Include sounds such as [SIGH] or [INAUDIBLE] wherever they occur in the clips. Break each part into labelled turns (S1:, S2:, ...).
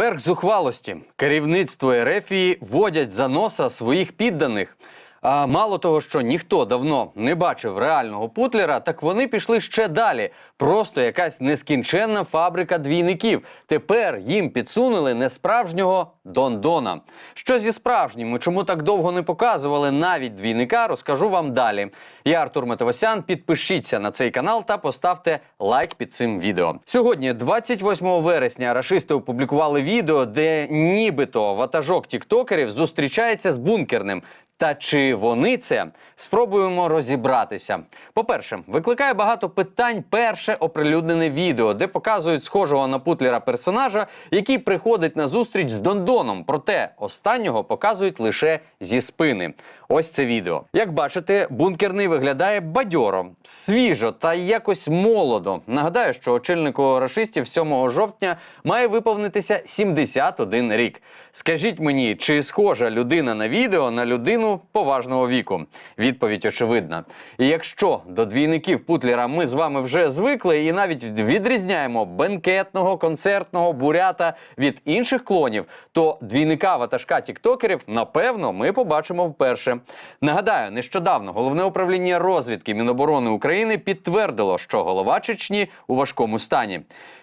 S1: Верх зухвалості. Керівництво Ерефії водять за носа своїх підданих. А мало того, що ніхто давно не бачив реального путлера, так вони пішли ще далі. Просто якась нескінченна фабрика двійників. Тепер їм підсунули несправжнього Дондона. Що зі справжнім і чому так довго не показували навіть двійника, розкажу вам далі. Я Артур Метовосян. Підпишіться на цей канал та поставте лайк під цим відео. Сьогодні, 28 вересня, рашисти опублікували відео, де нібито ватажок тіктокерів зустрічається з бункерним. Та чи вони це спробуємо розібратися? По-перше, викликає багато питань перше оприлюднене відео, де показують схожого на путлера персонажа, який приходить на зустріч з Дондоном. Проте останнього показують лише зі спини. Ось це відео. Як бачите, бункерний виглядає бадьоро, свіжо та якось молодо. Нагадаю, що очільнику рашистів 7 жовтня має виповнитися 71 рік. Скажіть мені, чи схожа людина на відео на людину поважного віку? Відповідь очевидна. І якщо до двійників Путлера ми з вами вже звикли і навіть відрізняємо бенкетного, концертного бурята від інших клонів, то двійника ватажка тіктокерів напевно ми побачимо вперше. Нагадаю, нещодавно головне управління розвідки Міноборони України підтвердило, що голова Чечні у важкому стані.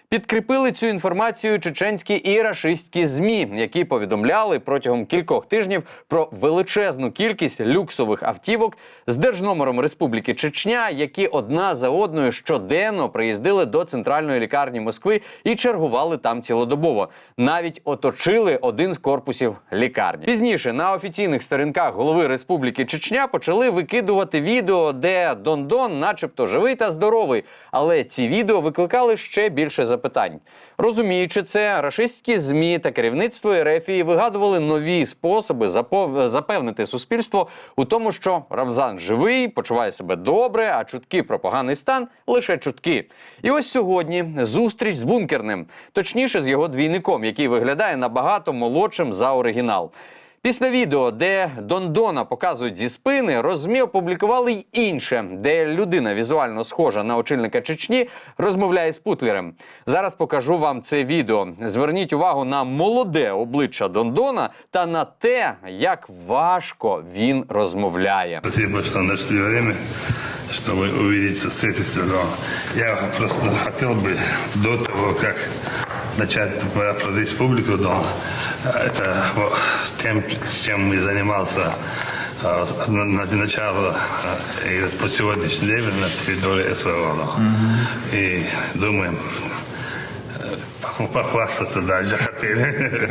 S1: Підкріпили цю інформацію чеченські і рашистські змі, які повідомляли протягом кількох тижнів про величезну кількість люксових автівок з держномером Республіки Чечня, які одна за одною щоденно приїздили до центральної лікарні Москви і чергували там цілодобово. Навіть оточили один з корпусів лікарні. Пізніше на офіційних сторінках голови Республіки Чечня почали викидувати відео, де Дондон, начебто, живий та здоровий. Але ці відео викликали ще більше запитань. Розуміючи це, рашистські змі та керівництво Ерефії вигадували нові способи запов- запевнити суспільство у тому, що Рамзан живий, почуває себе добре, а чутки про поганий стан лише чутки. І ось сьогодні зустріч з бункерним, точніше з його двійником, який виглядає набагато молодшим за оригінал. Після відео, де Дондона показують зі спини, розмі опублікували й інше, де людина візуально схожа на очільника Чечні, розмовляє з Путлером. Зараз покажу вам це відео. Зверніть увагу на молоде обличчя Дондона та на те, як важко він розмовляє.
S2: Спасибо, что нашли время, чтобы увидеться. Но я просто хотел бы до того, как начать про республику Дон. Это тем, с чем мы занимался э, на начало э, и по сегодняшний день на территории СВО. Mm-hmm. И думаем, [LAUGHS] похвастаться дальше хотели,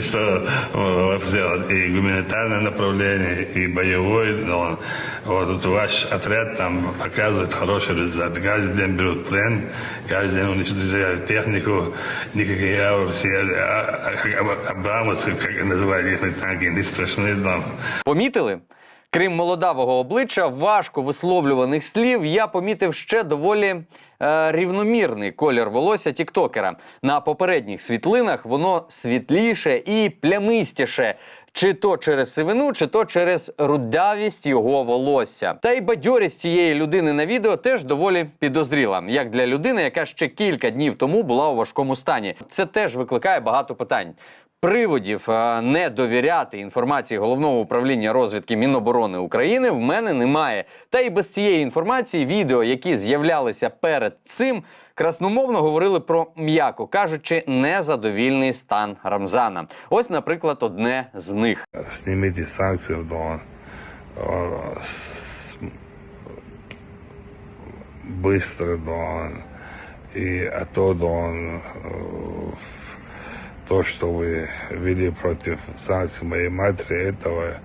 S2: [LAUGHS] что э, сделать и гуманитарное направление, и боевой. но Вот тут ваш отряд там показывает хороший результат. Каждый день берут плен, каждый день уничтожают технику, никакие аурсы, абрамовцы, как называют их танки, не страшны там.
S1: Помітили? Крім молодавого обличчя, важко висловлюваних слів, я помітив ще доволі е, рівномірний колір волосся тіктокера. На попередніх світлинах воно світліше і плямистіше. Чи то через сивину, чи то через рудавість його волосся. Та й бадьорість цієї людини на відео теж доволі підозріла, як для людини, яка ще кілька днів тому була у важкому стані. Це теж викликає багато питань. Приводів не довіряти інформації головного управління розвідки Міноборони України в мене немає. Та й без цієї інформації відео, які з'являлися перед цим, красномовно говорили про, м'яко кажучи, незадовільний стан Рамзана. Ось, наприклад, одне з них.
S2: Снимите санкции в Дон. Э, с- Быстро Дон И а то Дон. э, То, что вы вели против санкций моей матери, этого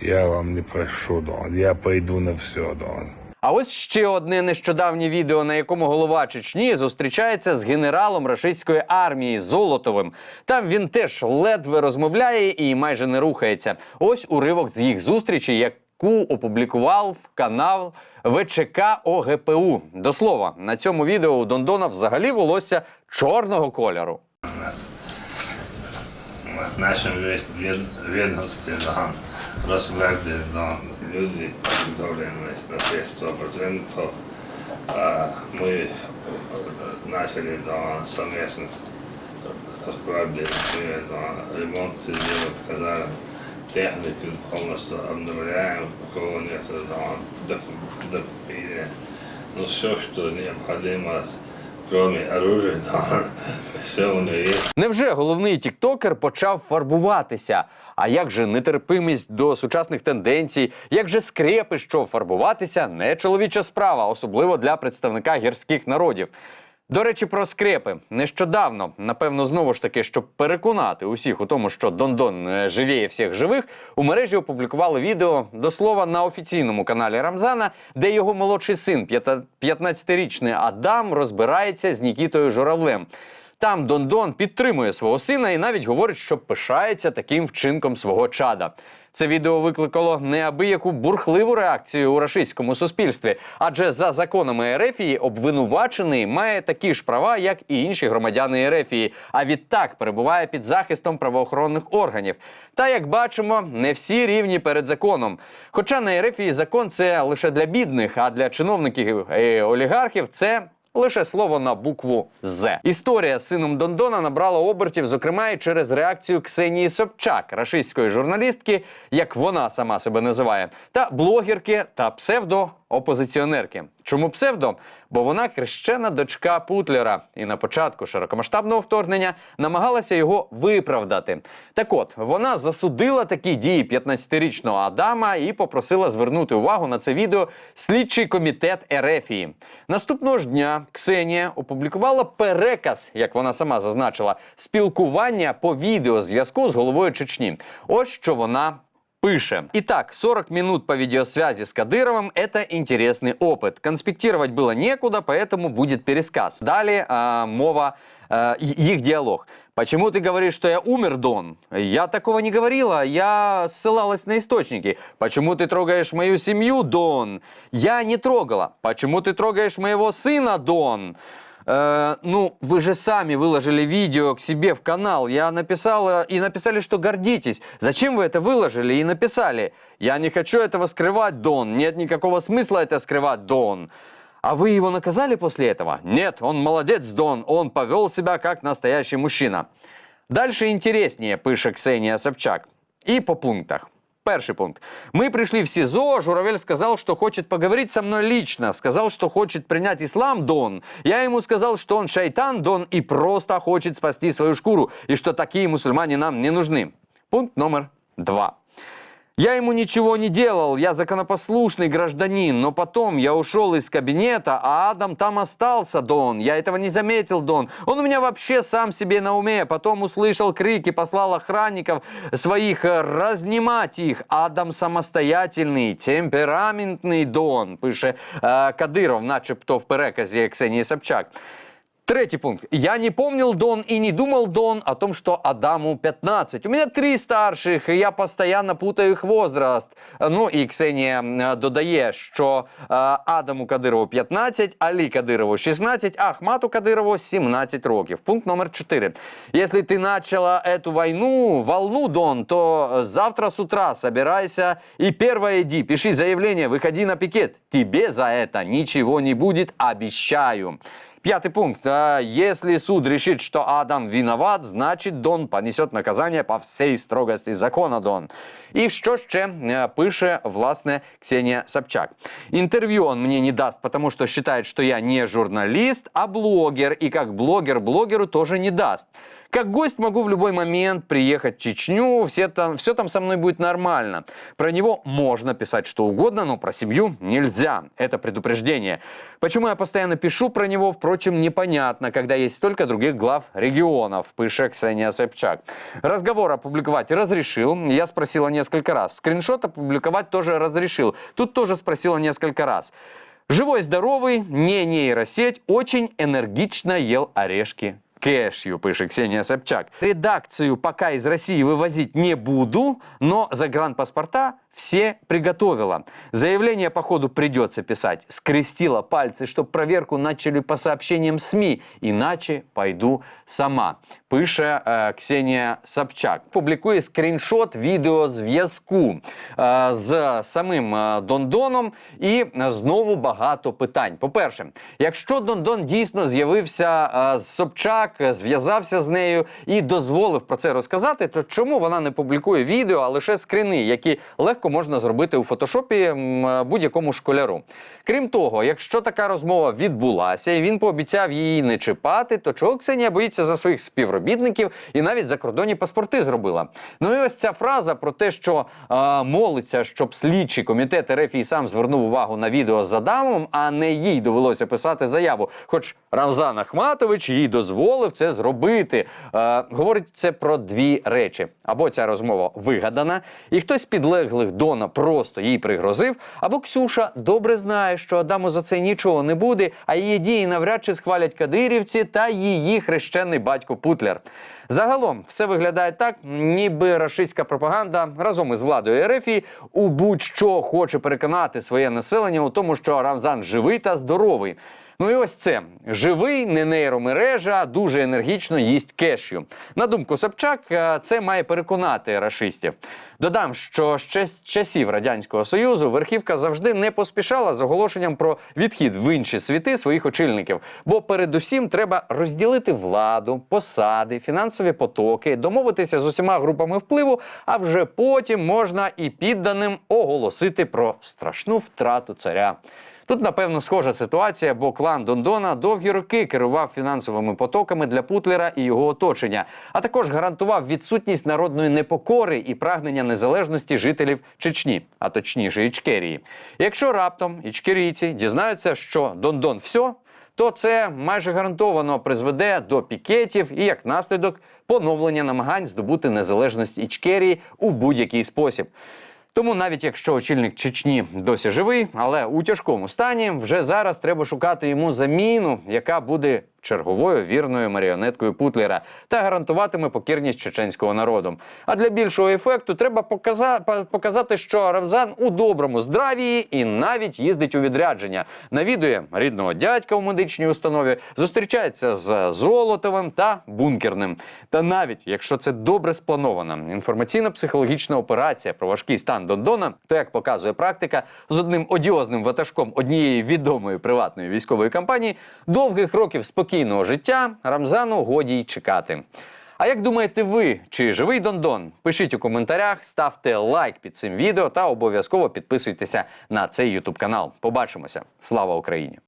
S2: я вам не прошу, Дон. Я пойду на все, Дон.
S1: А ось ще одне нещодавнє відео, на якому голова Чечні зустрічається з генералом рашистської армії Золотовим. Там він теж ледве розмовляє і майже не рухається. Ось уривок з їх зустрічі, яку опублікував канал ВЧК ОГПУ. До слова, на цьому відео у Дондона взагалі волосся чорного кольору.
S2: в нашем ве- вед- ведомстве, да, Росгвардии, да, люди подготовлены на все сто процентов. А мы э, начали да, совместно с справді наприклад, ремонт делать, сказали, технику повністю обновляємо, такого нет, там, докупили. Ну, все, что необходимо, кроме оружия, там, все него есть.
S1: Невже головний тіктокер почав фарбуватися? А як же нетерпимість до сучасних тенденцій? Як же скрепи, що фарбуватися не чоловіча справа, особливо для представника гірських народів? До речі, про скрепи. Нещодавно, напевно, знову ж таки, щоб переконати усіх у тому, що Дондон е, живіє всіх живих, у мережі опублікували відео до слова на офіційному каналі Рамзана, де його молодший син, п'ята- 15-річний Адам, розбирається з Нікітою Журавлем. Там Дондон підтримує свого сина і навіть говорить, що пишається таким вчинком свого чада. Це відео викликало неабияку бурхливу реакцію у рашистському суспільстві, адже за законами Ерефії обвинувачений має такі ж права, як і інші громадяни Ерефії, а відтак перебуває під захистом правоохоронних органів. Та як бачимо, не всі рівні перед законом. Хоча на Ерефії закон це лише для бідних, а для чиновників і олігархів це Лише слово на букву З. Історія з сином Дондона набрала обертів, зокрема і через реакцію Ксенії Собчак, рашистської журналістки, як вона сама себе називає, та блогерки та псевдо-опозиціонерки. Чому псевдо? Бо вона хрещена дочка Путлера, і на початку широкомасштабного вторгнення намагалася його виправдати. Так от вона засудила такі дії 15-річного Адама і попросила звернути увагу на це відео слідчий комітет Ерефії. Наступного ж дня Ксенія опублікувала переказ, як вона сама зазначила, спілкування по відеозв'язку з головою Чечні. Ось що вона Пыше. Итак, 40 минут по видеосвязи с Кадыровым – это интересный опыт. Конспектировать было некуда, поэтому будет пересказ. Далее а, мова, и- их диалог. Почему ты говоришь, что я умер, Дон? Я такого не говорила, я ссылалась на источники. Почему ты трогаешь мою семью, Дон? Я не трогала. Почему ты трогаешь моего сына, Дон? Э, ну, вы же сами выложили видео к себе в канал. Я написала и написали, что гордитесь. Зачем вы это выложили и написали? Я не хочу этого скрывать, Дон. Нет никакого смысла это скрывать, Дон. А вы его наказали после этого? Нет, он молодец, Дон. Он повел себя как настоящий мужчина. Дальше интереснее, пише Ксения Собчак. И по пунктах. Перший пункт. Мы пришли в СИЗО, Журавель сказал, что хочет поговорить со мной лично. Сказал, что хочет принять ислам, Дон. Я ему сказал, что он шайтан, Дон, и просто хочет спасти свою шкуру, и что такие мусульмане нам не нужны. Пункт номер два. Я ему ничего не делал, я законопослушный гражданин, но потом я ушел из кабинета, а Адам там остался, Дон. Я этого не заметил, Дон. Он у меня вообще сам себе на уме. Потом услышал крики, послал охранников своих э, разнимать их. Адам самостоятельный, темпераментный, Дон, пише е, Кадиров, начебто в переказі Ксенії Собчак. Третий пункт. Я не помнил Дон и не думал Дон о том, что Адаму 15. У меня три старших, и я постоянно путаю их возраст. Ну і Ксенія е, додає, що е, Адаму Кадирову 15, Алі Кадирову 16, а Ахмату Кадирову 17 років. Пункт номер 4. Если ты начала эту войну, волну, Дон, то завтра с утра собирайся и первое иди, пиши заявление, выходи на пикет. Тебе за это ничего не будет, обещаю. Пятый пункт. Если суд решит, что Адам виноват, значит Дон понесет наказание по всей строгости закона, Дон. І що ще е, пише, власне, Ксения Собчак. Интервью он мне не даст, потому что считает, что я не журналист, а блогер. И как блогер блогеру тоже не даст. Как гость могу в любой момент приехать в Чечню, все там, все там со мной будет нормально. Про него можно писать что угодно, но про семью нельзя. Это предупреждение. Почему я постоянно пишу про него, впрочем, непонятно, когда есть столько других глав регионов, пише Ксения Собчак. Разговор опубликовать разрешил, я спросила несколько раз. Скриншот опубликовать тоже разрешил, тут тоже спросила несколько раз. Живой, здоровый, не нейросеть, очень энергично ел орешки кешью, пишет Ксения Собчак. Редакцию пока из России вывозить не буду, но загранпаспорта все приготовила. Заявление, походу, придется писать. Скрестила пальцы, чтобы проверку начали по сообщениям СМИ. Иначе пойду сама. Пише е, Ксенія Собчак. Публікує скріншот відеозв'язку е, з самим е, Дондоном. І знову багато питань. По-перше, якщо Дондон дійсно з'явився е, з Собчак, е, зв'язався з нею і дозволив про це розказати, то чому вона не публікує відео, а лише скрини, які легко можна зробити у фотошопі будь-якому школяру? Крім того, якщо така розмова відбулася і він пообіцяв її не чіпати, то чого Ксенія боїться за своїх співробітників і навіть закордонні паспорти зробила? Ну і ось ця фраза про те, що е, молиться, щоб слідчий комітет РФ і сам звернув увагу на відео з Адамом, а не їй довелося писати заяву. Хоч Рамзан Ахматович їй дозволив це зробити. Е, говорить це про дві речі: або ця розмова вигадана, і хтось підлеглих Дона просто їй пригрозив, або Ксюша добре знає, що Адаму за це нічого не буде, а її дії навряд чи схвалять кадирівці та її хрещений батько Путляр. Загалом все виглядає так, ніби рашистська пропаганда разом із владою РФ у будь-що хоче переконати своє населення у тому, що Рамзан живий та здоровий. Ну і ось це живий, не нейромережа, дуже енергічно їсть кешю. На думку Собчак, е, це має переконати рашистів. Додам, що ще з часів радянського союзу верхівка завжди не поспішала з оголошенням про відхід в інші світи своїх очільників. Бо передусім треба розділити владу, посади, фінансові потоки, домовитися з усіма групами впливу, а вже потім можна і підданим оголосити про страшну втрату царя. Тут, напевно, схожа ситуація, бо клан Дондона довгі роки керував фінансовими потоками для Путлера і його оточення, а також гарантував відсутність народної непокори і прагнення незалежності жителів Чечні, а точніше Ічкерії. Якщо раптом ічкерійці дізнаються, що Дондон все, то це майже гарантовано призведе до пікетів і як наслідок поновлення намагань здобути незалежність Ічкерії у будь-який спосіб. Тому навіть якщо очільник Чечні досі живий, але у тяжкому стані, вже зараз треба шукати йому заміну, яка буде черговою вірною маріонеткою Путлера та гарантуватиме покірність чеченського народу. А для більшого ефекту треба показа- показати, що Рамзан у доброму здравії і навіть їздить у відрядження, навідує рідного дядька у медичній установі, зустрічається з Золотовим та бункерним. Та навіть якщо це добре спланована інформаційно-психологічна операція про важкий стан Дондона, то як показує практика, з одним одіозним ватажком однієї відомої приватної військової компанії довгих років спокійного життя Рамзану годі й чекати. А як думаєте ви, чи живий Дондон? Пишіть у коментарях, ставте лайк під цим відео та обов'язково підписуйтеся на цей ютуб канал. Побачимося! Слава Україні!